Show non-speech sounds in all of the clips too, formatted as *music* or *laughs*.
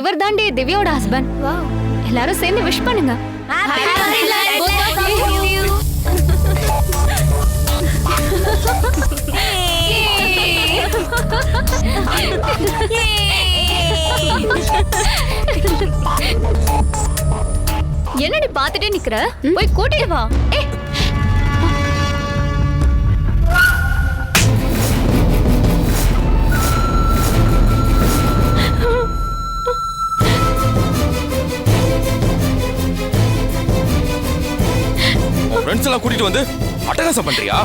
இவர் தாண்டி திவ்யாவோட ஹஸ்பண்ட் எல்லாரும் சேர்ந்து விஷ் பண்ணுங்க. *laughs* என்னடி பாத்துட்டே நிக்கிற? போய் கூட்டிட்டு வா. ஏய் ஃப்ரெண்ட்ஸ் எல்லாம் கூட்டிட்டு வந்து அட்டகாசம் பண்றியா?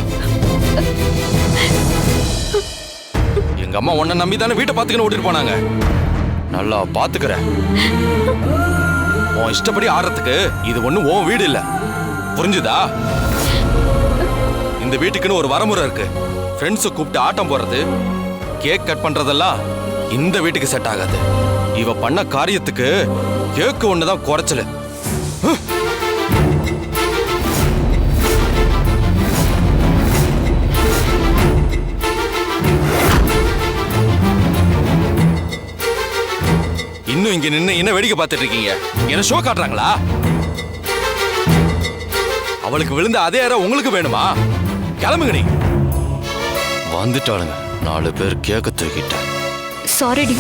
எங்க அம்மா உன்னை நம்பி தானே வீட்டை பாத்துக்கணும் ஓட்டிட்டு போனாங்க. நல்லா பாத்துக்கிறேன். உன் இஷ்டப்படி ஆடுறதுக்கு இது ஒண்ணும் உன் வீடு இல்ல. புரிஞ்சுதா? இந்த வீட்டுக்குன்னு ஒரு வரமுறை இருக்கு. ஃப்ரெண்ட்ஸை கூப்பிட்டு ஆட்டம் போடுறது கேக் கட் பண்றதெல்லாம் இந்த வீட்டுக்கு செட் ஆகாது. இவ பண்ண காரியத்துக்கு கேக்கு ஒண்ணுதான் குறைச்சல. இங்க நின்னு என்ன வேடிக்கை பார்த்துட்டு இருக்கீங்க என்ன ஷோ காட்டுறாங்களா? அவளுக்கு விழுந்த அதே அறை உங்களுக்கு வேணுமா? கிளம்புங்க நீ. வந்துட்டாளுங்க. நாலு பேர் கேக்க தூக்கிட்டேன் சாரிடி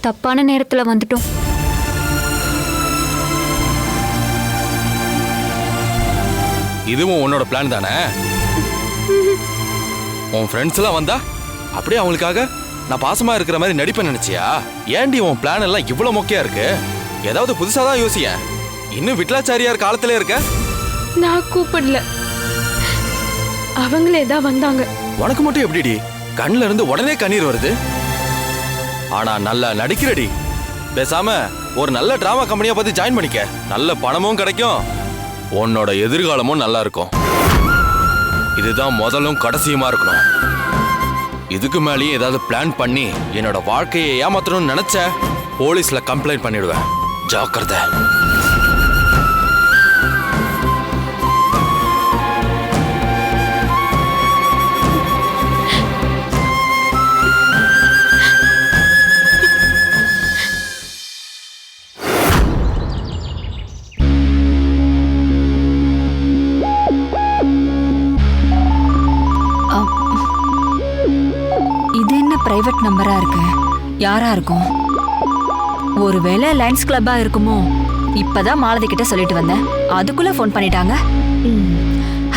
தப்பான நேரத்துல வந்துட்டோம். இதுவும் உன்னோட பிளான் தானே? உன் ஃப்ரெண்ட்ஸ் எல்லாம் வந்தா? அப்படியே அவங்களுக்காக? நான் பாசமா இருக்கிற மாதிரி நடிப்பேன் நினைச்சியா? ஏன்டி உன் பிளான் எல்லாம் இவ்வளவு மொக்கையா இருக்கு? ஏதாவது புதுசா தான் யோசிய. இன்னும் விட்லாச்சாரியார் காலத்திலே இருக்க? நான் கூப்பிடல. அவங்களே தான் வந்தாங்க. உனக்கு மட்டும் எப்படிடி? கண்ணுல இருந்து உடனே கண்ணீர் வருது? ஆனா நல்லா நடிக்கிறடி. பேசாம ஒரு நல்ல டிராமா கம்பெனியா பார்த்து ஜாயின் பண்ணிக்க. நல்ல பணமும் கிடைக்கும். உன்னோட எதிர்காலமும் நல்லா இருக்கும். இதுதான் முதலும் கடைசியுமா இருக்கணும். இதுக்கு மேலேயும் ஏதாவது பிளான் பண்ணி என்னோட வாழ்க்கையை ஏமாத்தணும்னு நினைச்ச போலீஸ்ல கம்ப்ளைண்ட் பண்ணிடுவேன். ஜாக்கிரதை. பிரைவேட் நம்பரா இருக்கு. யாரா இருக்கும்? ஒருவேளை லைன்ஸ் கிளப்பா இருக்குமோ? இப்பதான் மாலதி கிட்ட சொல்லிட்டு வந்தேன். அதுக்குள்ள ஃபோன் பண்ணிட்டாங்க.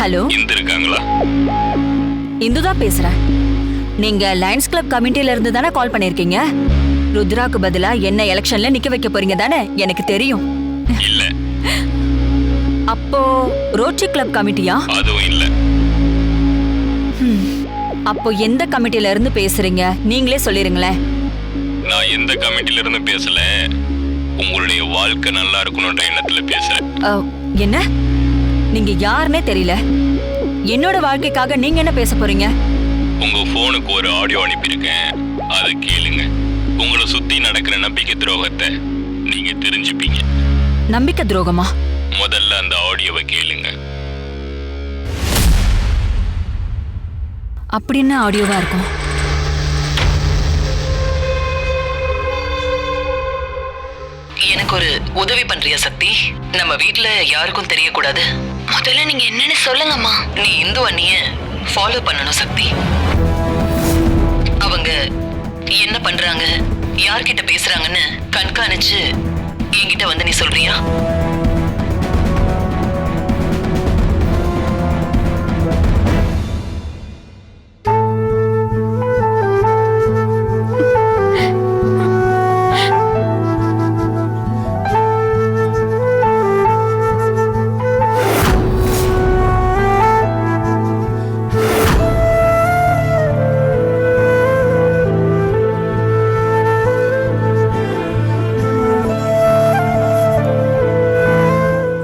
ஹலோ இருக்காங்களா? இந்து தான் பேசுறேன். நீங்க லைன்ஸ் கிளப் கமிட்டில இருந்து தானே கால் பண்ணிருக்கீங்க? ருத்ராக்கு பதிலா என்ன எலெக்ஷன்ல நிக்க வைக்க போறீங்க தானே? எனக்கு தெரியும். அப்போ ரோட்ரி கிளப் கமிட்டியா அதுவும் இல்ல. அப்போ எந்த கமிட்டில இருந்து பேசுறீங்க? நீங்களே சொல்லிருங்களேன். நான் எந்த கமிட்டில இருந்து பேசல. உங்களுடைய வாழ்க்கை நல்லா இருக்கணும்ன்ற எண்ணத்துல பேசுறேன். என்ன? நீங்க யாருன்னே தெரியல. என்னோட வாழ்க்கைக்காக நீங்க என்ன பேச போறீங்க? உங்க போனுக்கு ஒரு ஆடியோ அனுப்பியிருக்கேன். அதை கேளுங்க. உங்களை சுத்தி நடக்கிற நம்பிக்கை துரோகத்தை நீங்க தெரிஞ்சுப்பீங்க. நம்பிக்கை துரோகமா? முதல்ல அந்த ஆடியோவை கேளுங்க. அப்படின்னு ஆடியோவா இருக்கும். எனக்கு ஒரு உதவி பண்றியா சக்தி? நம்ம வீட்ல யாருக்கும் தெரியக்கூடாது. முதல்ல நீங்க என்னன்னு சொல்லுங்கம்மா. நீ இந்து அண்ணிய ஃபாலோ பண்ணணும் சக்தி. அவங்க என்ன பண்றாங்க யார்கிட்ட பேசுறாங்கன்னு கண்காணிச்சு என்கிட்ட வந்து நீ சொல்றியா?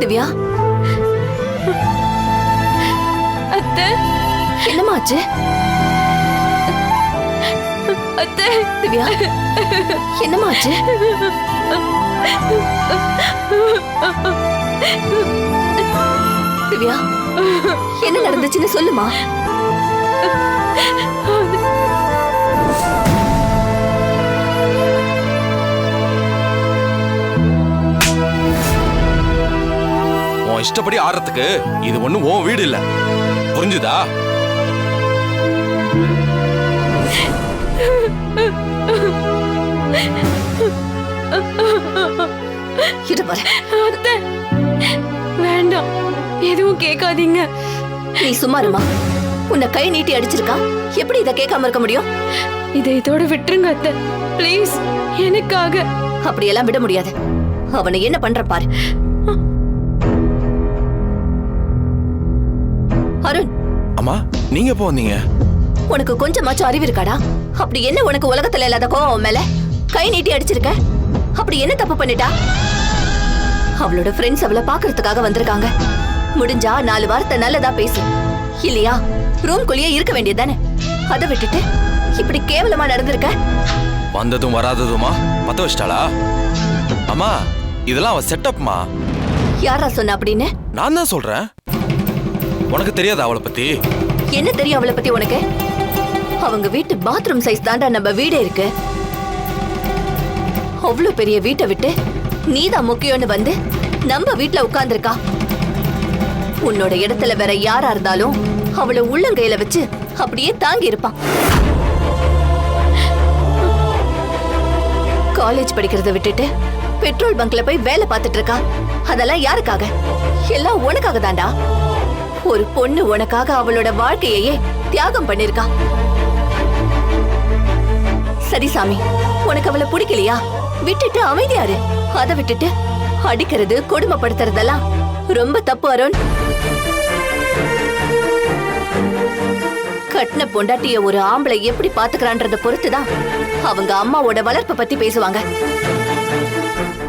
திவ்யா அத்தை. என்னமாச்சு அத்தை. திவ்யா என்னமாச்சு திவ்யா என்ன நடந்துச்சுன்னு சொல்லுமா? உன் இஷ்டப்படி ஆடுறதுக்கு இது ஒண்ணும் உன் வீடு இல்ல. புரிஞ்சுதா? வேண்டாம். எதுவும் கேட்காதீங்க. நீ சும்மா இருமா. உன்னை கை நீட்டி அடிச்சிருக்கா? எப்படி இதை கேட்காம இருக்க முடியும்? இதை இதோட விட்டுருங்க அத்தை. ப்ளீஸ் எனக்காக. அப்படியெல்லாம் விட முடியாது. அவனை என்ன பண்ற பாரு? அம்மா நீங்க எப்போ வந்தீங்க உனக்கு கொஞ்சமாச்சும் அறிவு இருக்காடா? அப்படி என்ன உனக்கு உலகத்துல இல்லாத கோவம் மேல? கை நீட்டி அடிச்சிருக்க? அப்படி என்ன தப்பு பண்ணிட்டா? அவளோட ஃப்ரெண்ட்ஸ் அவளை பாக்குறதுக்காக வந்திருக்காங்க. முடிஞ்சா நாலு வார்த்தை நல்லதா பேசு. இல்லையா? ரூம்குள்ளேயே இருக்க வேண்டியதுதானே? அதை விட்டுட்டு இப்படி கேவலமா நடந்திருக்க? வந்ததும் வராததுமா? பத்த வச்சிட்டாளா? அம்மா இதெல்லாம் அவ செட்டப்மா யாரா சொன்ன அப்படின்னு? நான் தான் சொல்றேன். உனக்கு தெரியாதா அவளை பத்தி. என்ன தெரியும் அவளை பத்தி உனக்கு? அவங்க வீட்டு பாத்ரூம் சைஸ் தாண்டா நம்ம வீடே இருக்கு. அவ்வளவு பெரிய வீட்டை விட்டு நீதான் முக்கியம்னு வந்து நம்ம வீட்டுல உட்கார்ந்துருக்கா. உன்னோட இடத்துல வேற யாரா இருந்தாலும் அவளை உள்ளங்கையில வச்சு அப்படியே தாங்கி இருப்பான் காலேஜ் படிக்கிறத விட்டுட்டு பெட்ரோல் பங்க்ல போய் வேலை பார்த்துட்டு இருக்கா. அதெல்லாம் யாருக்காக? எல்லாம் உனக்காக தாண்டா ஒரு பொண்ணு உனக்காக அவளோட வாழ்க்கையையே தியாகம் பண்ணிருக்கா. சரி சாமி உனக்கு அவளை பிடிக்கலையா? விட்டுட்டு அமைதியாரு. அதை விட்டுட்டு அடிக்கிறது கொடுமைப்படுத்துறதெல்லாம் ரொம்ப தப்பு அருண். கட்டின பொண்டாட்டிய ஒரு ஆம்பளை எப்படி பாத்துக்கிறான்றத பொறுத்துதான் அவங்க அம்மாவோட வளர்ப்பை பத்தி பேசுவாங்க.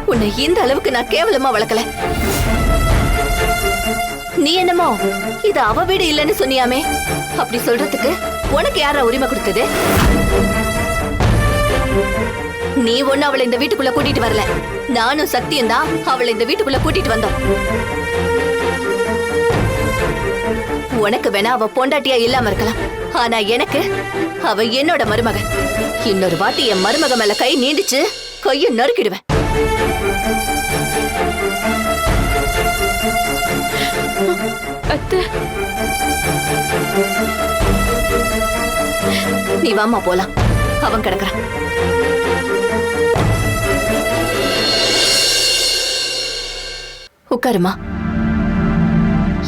உன்னை இந்த அளவுக்கு நான் கேவலமா வளர்க்கல. நீ என்னமோ? இது அவ வீடு இல்லைன்னு சொன்னியாமே. அப்படி சொல்றதுக்கு உனக்கு யாரா உரிமை கொடுத்தது? நீ ஒண்ணு அவளை இந்த வீட்டுக்குள்ள கூட்டிட்டு வரல. நானும் சத்தியம் தான் அவளை இந்த வீட்டுக்குள்ள கூட்டிட்டு வந்தோம். உனக்கு வேணா அவ பொண்டாட்டியா இல்லாம இருக்கலாம். ஆனா எனக்கு அவ என்னோட மருமகன். இன்னொரு வாட்டி என் மருமக மேல கை நீண்டிச்சு கையை நறுக்கிடுவேன். அத்தை. நீ வாமா போலாம். அவன் கிடக்குறான். உட்காருமா.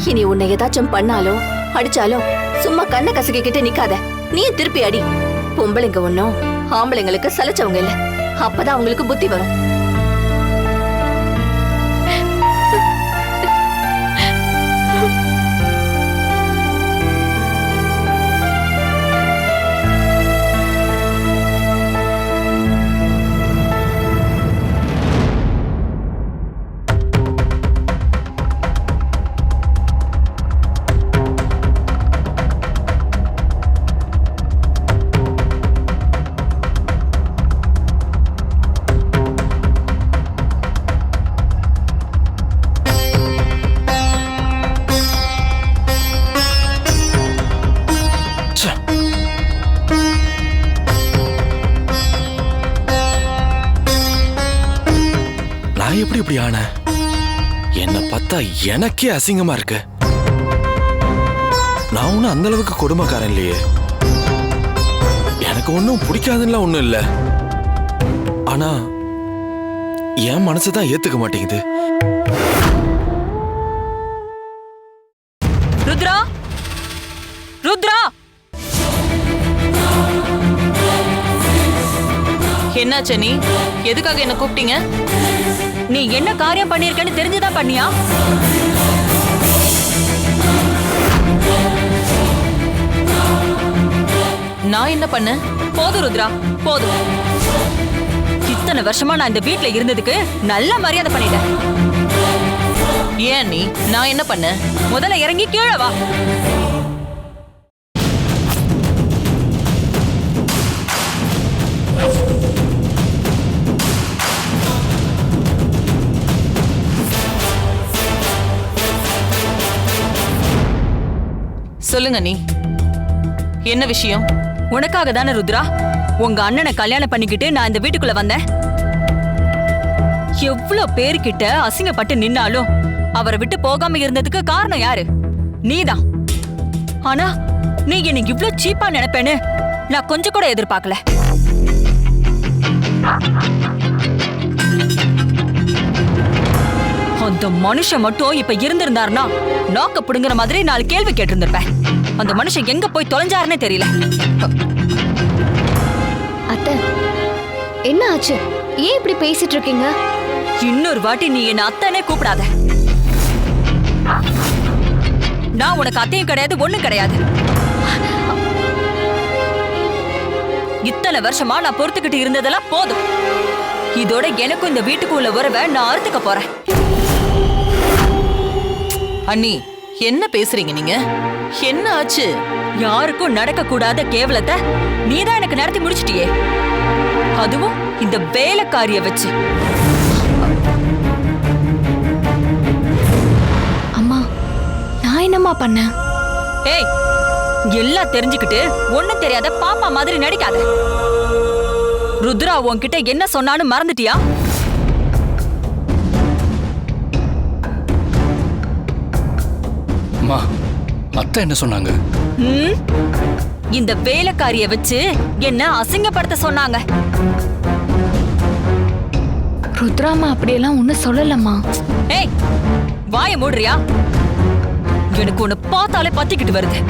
இனி உன்னை ஏதாச்சும் பண்ணாலோ அடிச்சாலோ சும்மா கண்ணை கசக்கிக்கிட்டு நிக்காத. நீ திருப்பி அடி. பொம்பளைங்க ஒண்ணும் ஆம்பளைங்களுக்கு சலைச்சவங்க இல்ல. அப்பதான் அவங்களுக்கு புத்தி வரும். மட்டும் இப்படி ஆன என்ன பார்த்தா எனக்கே அசிங்கமா இருக்கு. நான் ஒன்னும் அந்த அளவுக்கு கொடுமைக்காரன் இல்லையே. எனக்கு ஒன்றும் பிடிக்காதுன்னா ஒன்றும் இல்லை. ஆனா என் மனசு தான் ஏத்துக்க மாட்டேங்குது. ருத்ரா? ருத்ரா? என்னாச்சு நீ? எதுக்காக என்ன கூப்பிட்டீங்க? நீ என்ன காரியம் பண்ணியிருக்கேன்னு தெரிஞ்சுதான் பண்ணியா? நான் என்ன பண்ணேன்? போதும் ருத்ரா போதும். இத்தனை வருஷமா நான் இந்த வீட்ல இருந்ததுக்கு நல்ல மரியாதை பண்ணிட்டேன். ஏன் நீ? நான் என்ன பண்ணேன்? முதல்ல இறங்கி கீழே வா. சொல்லுங்க நீ. என்ன விஷயம்? உனக்காக தானே ருத்ரா? உங்க அண்ணனை கல்யாணம் பண்ணிக்கிட்டு நான் இந்த வீட்டுக்குள்ள வந்தேன். எவ்வளவு பேர்கிட்ட அசிங்கப்பட்டு நின்னாலும் அவரை விட்டு போகாம இருந்ததுக்கு காரணம் யாரு? நீதான். ஆனா நீ என்ன இவ்ளோ சீப்பா நினைப்பேன்னு நான் கொஞ்சம் கூட எதிர்பார்க்கல. அந்த மனுஷன் மட்டும் இப்ப இருந்திருந்தாருன்னா நாக்க புடுங்குற மாதிரி நாலு கேள்வி கேட்டிருந்திருப்பேன். அந்த மனுஷன் எங்க போய் தொலைஞ்சாருன்னே தெரியல. அத்தை என்ன ஆச்சு? ஏன் இப்படி பேசிட்டு இருக்கீங்க? இன்னொரு வாட்டி நீ என்ன அத்தனே கூப்பிடாத. நான் உனக்கு அத்தையும் கிடையாது ஒண்ணும் கிடையாது. இத்தனை வருஷமா நான் பொறுத்துக்கிட்டு இருந்ததெல்லாம் போதும். இதோட எனக்கும் இந்த வீட்டுக்குள்ள உறவை நான் அறுத்துக்க போறேன். அண்ணி என்ன பேசுறீங்க நீங்க? என்ன ஆச்சு? யாருக்கும் நடக்க கூடாத கேவலத்தை நீதான் எனக்கு நடத்தி முடிச்சிட்டியே. அதுவும் இந்த வேலைக்காரிய வச்சு. அம்மா நான் என்னம்மா பண்ணேன்? ஏய் எல்லாம் தெரிஞ்சுக்கிட்டு ஒண்ணும் தெரியாத பாப்பா மாதிரி நடிக்காத. ருத்ரா உன்கிட்ட என்ன சொன்னான்னு மறந்துட்டியா? அம்மா அத்தை என்ன சொன்னாங்க? இந்த வேலைக்காரிய வச்சு என்ன அசிங்கப்படுத்த சொன்னாங்க. ருத்ராமா அப்படியெல்லாம் ஒன்னும் சொல்லலம்மா. ஏய் வாய மூடுறியா? எனக்கு உன்னை பார்த்தாலே பத்திக்கிட்டு வருது.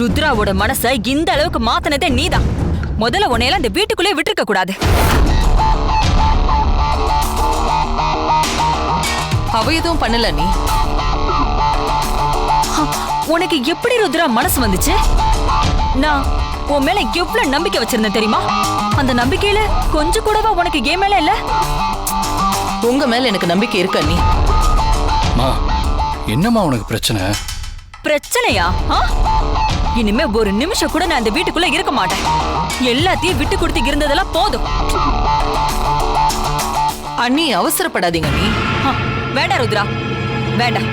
ருத்ராவோட மனச இந்த அளவுக்கு மாத்தினதே நீதான். முதல்ல உன்னையெல்லாம் இந்த வீட்டுக்குள்ளே விட்டுருக்க கூடாது. அவ எதுவும் பண்ணல நீ? உனக்கு எப்படி ருத்ரா மனசு வந்துச்சு? நான் உன் மேல எவ்வளவு நம்பிக்கை வச்சிருந்தேன் தெரியுமா? அந்த நம்பிக்கையில கொஞ்சம் கூடவா உனக்கு ஏன் மேல இல்ல? உங்க மேல எனக்கு நம்பிக்கை இருக்கு அம்மா என்னம்மா உனக்கு பிரச்சனை? பிரச்சனையா? ஆ? இனிமே ஒரு நிமிஷம் கூட நான் இந்த வீட்டுக்குள்ள இருக்க மாட்டேன். எல்லாத்தையும் விட்டு கொடுத்து இருந்ததெல்லாம் போதும். அண்ணி அவசரப்படாதீங்க ஆ, வேண்டாம் ருத்ரா. வேண்டாம்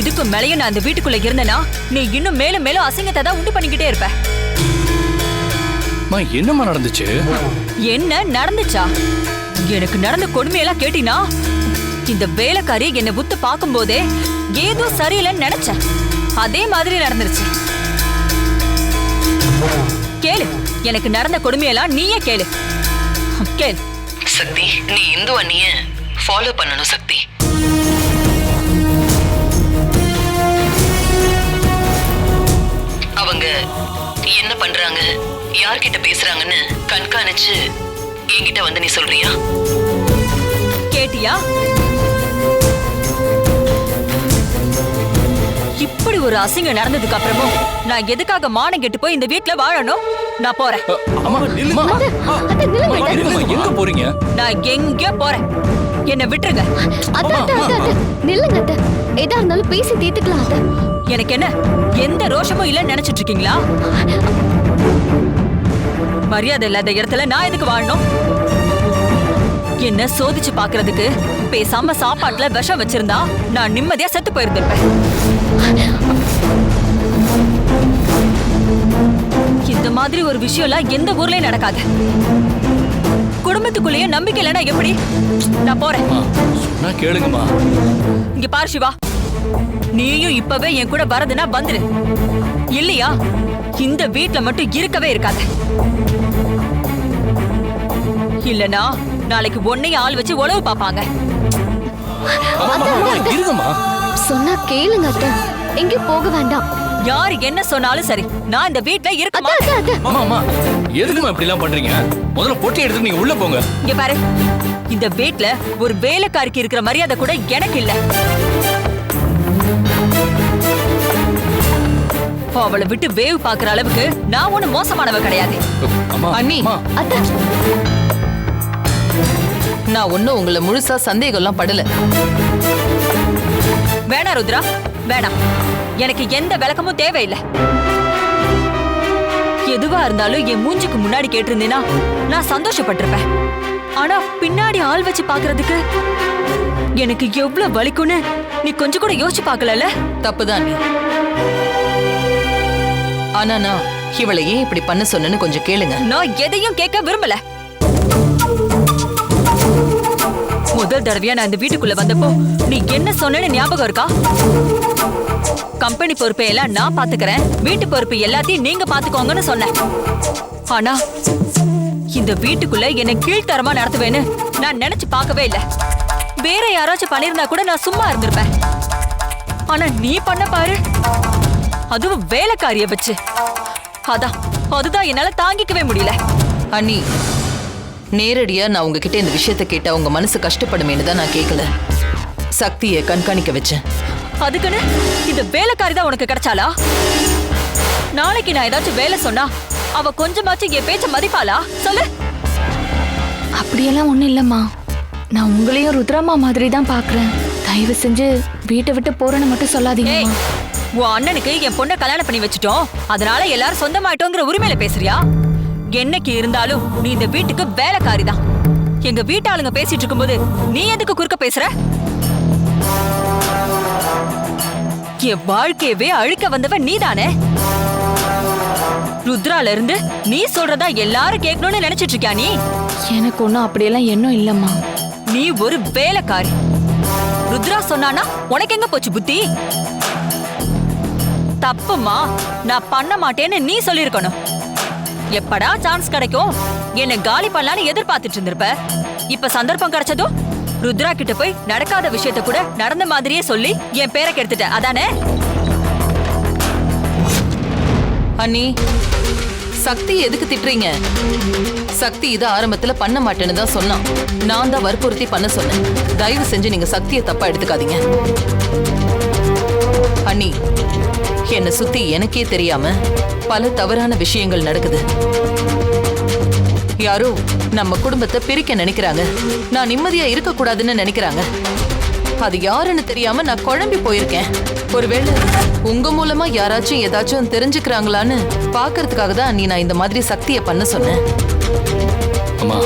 இதுக்கு மேலேயும் நான் இந்த வீட்டுக்குள்ள இருந்தேனா நீ இன்னும் மேலும் மேலும் அசிங்கத்தை தான் உண்டு பண்ணிக்கிட்டே இருப்ப. அம்மா என்னம்மா நடந்துச்சு? என்ன நடந்துச்சா? எனக்கு நடந்த கொடுமையெல்லாம் கேட்டினா? இந்த வேலைக்காரி என்னை புத்து பார்க்கும்போதே ஏதோ சரியில்லைன்னு நினைச்சேன் அதே மாதிரி நடந்துருச்சு. கேளு எனக்கு நடந்த கொடுமையெல்லாம் நீயே கேளு. கேளு. சக்தி நீ இந்து அண்ணிய ஃபாலோ பண்ணணும் சக்தி அவங்க என்ன பண்றாங்க யார்கிட்ட பேசுறாங்கன்னு கண்காணிச்சு என்கிட்ட வந்து நீ சொல்றியா கேட்டியா இப்படி ஒரு அசிங்கம் நடந்ததுக்கு அப்புறமும் நான் எதுக்காக மானம் கெட்டு போய் இந்த வீட்ல வாழணும் நான் போறேன் அ, அம்மா அம்மா, அம்மா, இருங்கம்மா, எங்க போறீங்க நான் எங்க போறேன் என்னை விட்டுருங்க. அத்தை அத்தை அத்தை அத்தை. நில்லுங்க அத்தை. எதா இருந்தாலும் பேசி தீர்த்துக்கலாம் அத்தை. எனக்கு என்ன? எந்த ரோஷமும் இல்லைன்னு நினைச்சிட்டு இருக்கீங்களா? மரியாதை இல்லாத இடத்துல நான் எதுக்கு வாழணும்? என்ன சோதிச்சு பாக்குறதுக்கு பேசாம சாப்பாட்டுல விஷம் வச்சிருந்தா நான் நிம்மதியா செத்து போயிருந்திருப்பேன். இந்த மாதிரி ஒரு விஷயம்லாம் எந்த ஊர்லயும் நடக்காது. குடும்பத்துக்குள்ளேயே நம்பிக்கை இல்லைன்னா எப்படி? நான் போறேன். சொன்னா கேளுங்கம்மா. இங்க பாரு சிவா. நீயும் இப்பவே என் கூட வரதுன்னா வந்துரு. இல்லையா? இந்த வீட்ல மட்டும் இருக்கவே இருக்காத. இல்லனா நாளைக்கு ஒன்னையும் ஆள் வச்சு உழவு பாப்பாங்க சொன்னா கேளுங்க அத்தை. எங்கேயும் போக வேண்டாம். யார் என்ன சொன்னாலும் சரி. நான் இந்த வீட்ல இருக்க மாட்டேன் அம்மா எதுக்கும்மா இப்படி எல்லாம் பண்றீங்க? முதல்ல பொட்டி எடுத்து நீங்க உள்ள போங்க. இங்க பாரு. இந்த வீட்ல ஒரு வேலைக்காரிக்கு இருக்கிற மரியாதை கூட எனக்கு இல்ல. அவளை விட்டு வேவு பாக்குற அளவுக்கு நான் ஒண்ணு மோசமானவ கிடையாது. அம்மா அண்ணி. நான் ஒன்னும் உங்களை முழுசா சந்தேகம்லாம் படல. வேணாம் ருத்ரா. வேணாம். எனக்கு எந்த விளக்கமும் தேவையில்லை. எதுவா இருந்தாலும் என் மூஞ்சுக்கு முன்னாடி கேட்டிருந்தேனா நான் சந்தோஷப்பட்டிருப்பேன். ஆனா பின்னாடி ஆள் வச்சு பாக்குறதுக்கு எனக்கு எவ்வளவு வலிக்கும்னு நீ கொஞ்சம் கூட யோசிச்சு பார்க்கலல்ல? தப்புதான் நீ. ஆனா நான் இவளை ஏன் இப்படி பண்ண சொன்னேன்னு கொஞ்சம் கேளுங்க. நான் எதையும் கேட்க விரும்பல. முதல் தடவையா நான் இந்த வீட்டுக்குள்ள வந்தப்போ நீ என்ன சொன்னேன்னு ஞாபகம் இருக்கா? கம்பெனி பொறுப்பை எல்லாம் நான் பாத்துக்கிறேன். வீட்டு பொறுப்பு எல்லாத்தையும் நீங்க பாத்துக்கோங்கன்னு சொன்னேன். ஆனா இந்த வீட்டுக்குள்ள என்ன கீழ்த்தரமா நடத்துவேன்னு நான் நினைச்சு பார்க்கவே இல்ல. வேற யாராச்சும் பண்ணிருந்தா கூட நான் சும்மா இருந்திருப்பேன். ஆனா நீ பண்ண பாரு. அதுவும் வேலைக்காரிய வச்சு. அதான் அதுதான் என்னால தாங்கிக்கவே முடியல. அண்ணி நேரடியா நான் உங்ககிட்ட இந்த விஷயத்த கேட்டா உங்க மனசு கஷ்டப்படுமேன்னு தான் நான் கேட்கல சக்தியை கண்காணிக்க வச்சேன். அதுக்குன்னு இந்த வேலைக்காரி தான் உனக்கு கிடைச்சாளா? நாளைக்கு நான் ஏதாச்சும் வேலை சொன்னா அவ கொஞ்சமாச்சும் என் பேச்ச மதிப்பாளா? சொல்லு. அப்படியெல்லாம் ஒண்ணும் இல்லம்மா. நான் உங்களையும் ருத்ராமா மாதிரி தான் பாக்குறேன். தயவு செஞ்சு வீட்டை விட்டு போறேன்னு மட்டும் ஏய் சொல்லாதீங்கம்மா உன் அண்ணனுக்கு என் பொண்ணை கல்யாணம் பண்ணி வச்சுட்டோம். அதனால எல்லாரும் சொந்தமாயிட்டோங்கிற உரிமையில பேசுறியா? என்னைக்கு இருந்தாலும் நீ இந்த வீட்டுக்கு வேலைக்காரி தான். எங்க வீட்டாளுங்க பேசிட்டு இருக்கும்போது நீ எதுக்கு குறுக்க பேசுற? என் வாழ்க்கையவே அழிக்க வந்தவ நீதானே? ருத்ரால இருந்து நீ சொல்றதா எல்லாரும் கேட்கணும்னு நினைச்சிட்டு இருக்கியா நீ? எனக்கு ஒன்றும் அப்படியெல்லாம் எண்ணம் இல்லம்மா. நீ ஒரு வேலைக்காரி. ருத்ரா சொன்னானா உனக்கு எங்க போச்சு புத்தி? தப்புமா. நான் பண்ண மாட்டேன்னு நீ சொல்லிருக்கணும் எப்படா சான்ஸ் கிடைக்கும்? என்ன காலி பண்ணலான்னு எதிர்பார்த்துட்டு இருந்திருப்ப. இப்ப சந்தர்ப்பம் கிடைச்சதும் ருத்ரா கிட்ட போய் நடக்காத விஷயத்த கூட நடந்த மாதிரியே சொல்லி என் பேரை கெடுத்துட்ட. அதானே? அண்ணி சக்தி எதுக்கு திட்டுறீங்க? சக்தி இதை ஆரம்பத்துல பண்ண மாட்டேன்னு தான் சொன்னான். நான் தான் வற்புறுத்தி பண்ண சொன்னேன். தயவு செஞ்சு நீங்க சக்தியை தப்பா எடுத்துக்காதீங்க. அண்ணி என்னை சுத்தி எனக்கே தெரியாம பல தவறான விஷயங்கள் நடக்குது. யாரோ நம்ம குடும்பத்தை பிரிக்க நினைக்கிறாங்க. நான் நிம்மதியா இருக்க கூடாதுன்னு நினைக்கிறாங்க. அது யாருன்னு தெரியாம நான் குழம்பி போயிருக்கேன். ஒருவேளை உங்க மூலமா யாராச்சும் ஏதாச்சும் தெரிஞ்சுக்கிறாங்களான்னு பாக்குறதுக்காக தான் நீ நான் இந்த மாதிரி சக்தியை பண்ண சொன்னேன். அம்மா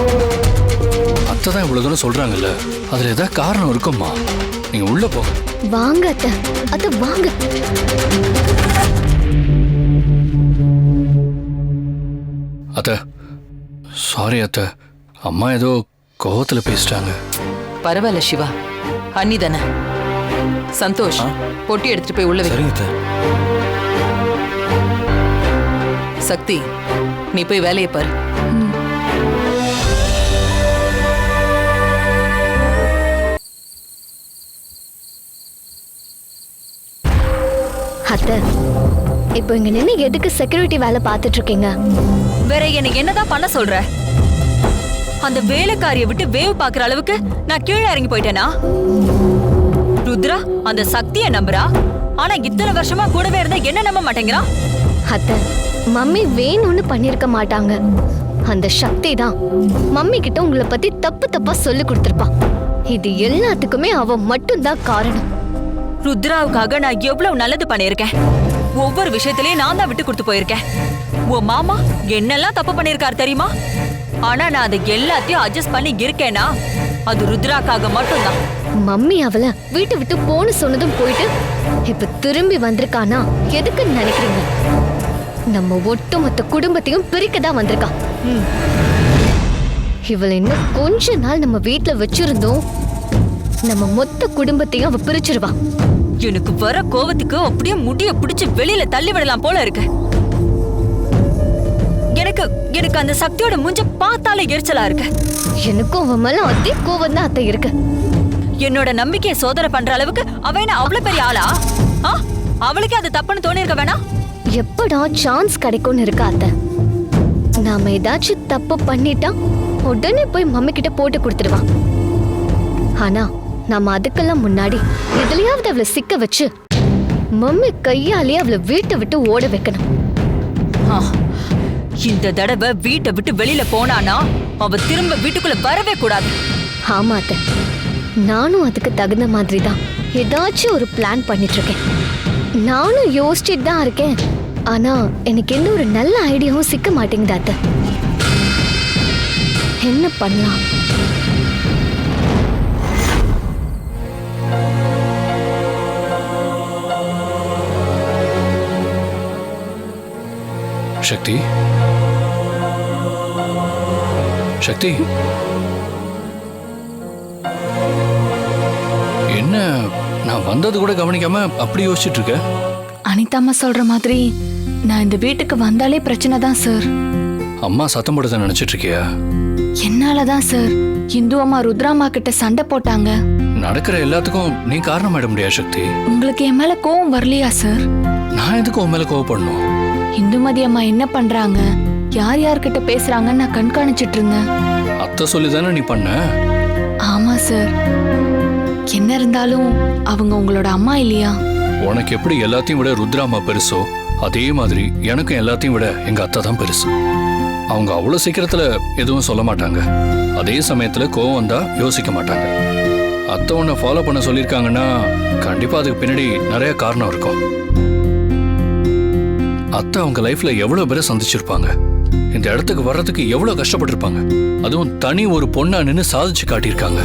அத்தை தான் இவ்வளவு தூரம் சொல்றாங்கல்ல அதுல ஏதாவது காரணம் இருக்கும்மா. நீங்க உள்ள போங்க வாங்க அத்தை அத்தை வாங்க. அத்தை சாரி அத்தை. அம்மா ஏதோ கோவத்துல பேசிட்டாங்க. பரவாயில்ல சிவா. அண்ணி தானே? சந்தோஷ் பொட்டி எடுத்துட்டு போய் உள்ள வை. சரிங்க அத்தை. சக்தி நீ போய் வேலையை பாரு. அத்தை. இப்போ இங்க நின்று எதுக்கு செக்யூரிட்டி வேலை பார்த்துட்டு இருக்கீங்க வேற எனக்கு என்னதான் பண்ண சொல்ற? அந்த வேலைக்காரிய விட்டு வேவு பாக்குற அளவுக்கு நான் கீழே இறங்கி போயிட்டேனா? ருத்ரா அந்த சக்திய நம்புறா? ஆனா இத்தனை வருஷமா கூடவே இருந்தா என்ன நம்ப மாட்டேங்கிறா? அத்தை மம்மி வேணும்னு பண்ணிருக்க மாட்டாங்க. அந்த சக்தி தான். மம்மி கிட்ட உங்களை பத்தி தப்பு தப்பா சொல்லி கொடுத்திருப்பா. இது எல்லாத்துக்குமே அவ மட்டும்தான் காரணம். ருத்ராவுக்காக நான் எவ்வளவு நல்லது பண்ணியிருக்கேன்? ஒவ்வொரு விஷயத்திலயும் நான் தான் விட்டு கொடுத்து போயிருக்கேன். உன் மாமா என்னெல்லாம் தப்பு பண்ணிருக்காரு தெரியுமா? ஆனா நான் அதை எல்லாத்தையும் அட்ஜஸ்ட் பண்ணி இருக்கேனா? அது ருத்ராக்காக மட்டும்தான். மம்மி அவள வீட்டை விட்டு போன்னு சொன்னதும் போயிட்டு இப்ப திரும்பி வந்திருக்கானா? எதுக்குன்னு நினைக்கிறீங்க? நம்ம ஒட்டுமொத்த குடும்பத்தையும் பிரிக்க தான் வந்திருக்கா ம். இவளை இன்னும் கொஞ்ச நாள் நம்ம வீட்ல வச்சிருந்தோம். நம்ம மொத்த குடும்பத்தையும் அவ பிரிச்சிருவா. எனக்கு வர கோவத்துக்கு அப்படியே முடிய பிடிச்சு வெளியில தள்ளி விடலாம் போல இருக்கு. எனக்கு எனக்கு அந்த சக்தியோட மூஞ்ச பார்த்தாலே எரிச்சலா இருக்கு. எனக்கும் அவன் மேல அதே கோவம் தான் அத்தை இருக்கு. என்னோட நம்பிக்கையை சோதனை பண்ற அளவுக்கு அவ என்ன அவ்வளவு பெரிய ஆளா? ஆ? அவளுக்கே அது தப்புன்னு தோணி இருக்க வேணாம் எப்படா சான்ஸ் கிடைக்கும்னு இருக்கா அத்தை? நாம ஏதாச்சும் தப்பு பண்ணிட்டா உடனே போய் மம்மி கிட்ட போட்டு கொடுத்துடுவா ஆனா நாம அதுக்கெல்லாம் முன்னாடி எதுலயாவது அவளை சிக்க வச்சு மம்மி கையாலே அவளை வீட்டை விட்டு ஓட வைக்கணும். இந்த தடவை வீட்டை விட்டு வெளியில போனானா அவ திரும்ப வீட்டுக்குள்ள வரவே கூடாது. ஆமா அத்தை. நானும் அதுக்கு தகுந்த மாதிரி தான் ஏதாச்சும் ஒரு பிளான் பண்ணிட்டு இருக்கேன் நானும் யோசிச்சுட்டு தான் இருக்கேன். ஆனா எனக்கு எந்த ஒரு நல்ல ஐடியாவும் சிக்க மாட்டேங்குது அத்தை. என்ன பண்ணலாம்? சக்தி? சக்தி? நான் வந்தது கூட கவனிக்காம அப்படி யோசிச்சுட்டு இருக்க அனிதாம்மா சொல்ற மாதிரி நான் இந்த வீட்டுக்கு வந்தாலே பிரச்சனை தான் சார். அம்மா சத்தம் போடுறத நினைச்சிட்டு இருக்கியா என்னால தான் சார். இந்து அம்மா ருத்ராம்மா கிட்ட சண்டை போட்டாங்க. நடக்கிற எல்லாத்துக்கும் நீ காரணமாயிட முடியாது சக்தி? உங்களுக்கு என் மேல கோவம் வரலையா சார்? நான் எதுக்கு உன் மேல கோவப்படணும்? இந்துமதி அம்மா என்ன பண்றாங்க? யார் யார்கிட்ட பேசுறாங்கன்னு நான் கண்காணிச்சிட்டு இருந்தேன் அத்தை சொல்லி தானே நீ பண்ண? ஆமா சார் என்ன இருந்தாலும் அவங்க உங்களோட அம்மா இல்லையா? உனக்கு எப்படி எல்லாத்தையும் விட ருத்ராமா பெருசோ? அதே மாதிரி எனக்கும் எல்லாத்தையும் விட எங்க அத்தை தான் பெருசு. அவங்க அவ்வளவு சீக்கிரத்துல எதுவும் சொல்ல மாட்டாங்க. அதே சமயத்துல கோவம் வந்தா யோசிக்க மாட்டாங்க. அத்தை உன்னை ஃபாலோ பண்ண சொல்லியிருக்காங்கன்னா கண்டிப்பா அதுக்கு பின்னாடி நிறைய காரணம் இருக்கும். அத்தை அவங்க லைஃப்ல எவ்வளவு பேரை சந்திச்சிருப்பாங்க? இந்த இடத்துக்கு வர்றதுக்கு எவ்வளவு கஷ்டப்பட்டிருப்பாங்க? அதுவும் தனி ஒரு பொண்ணா நின்னு சாதிச்சு காட்டியிருக்காங்க.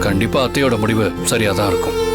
கண்டிப்பா அத்தையோட முடிவு சரியா தான் இருக்கும்.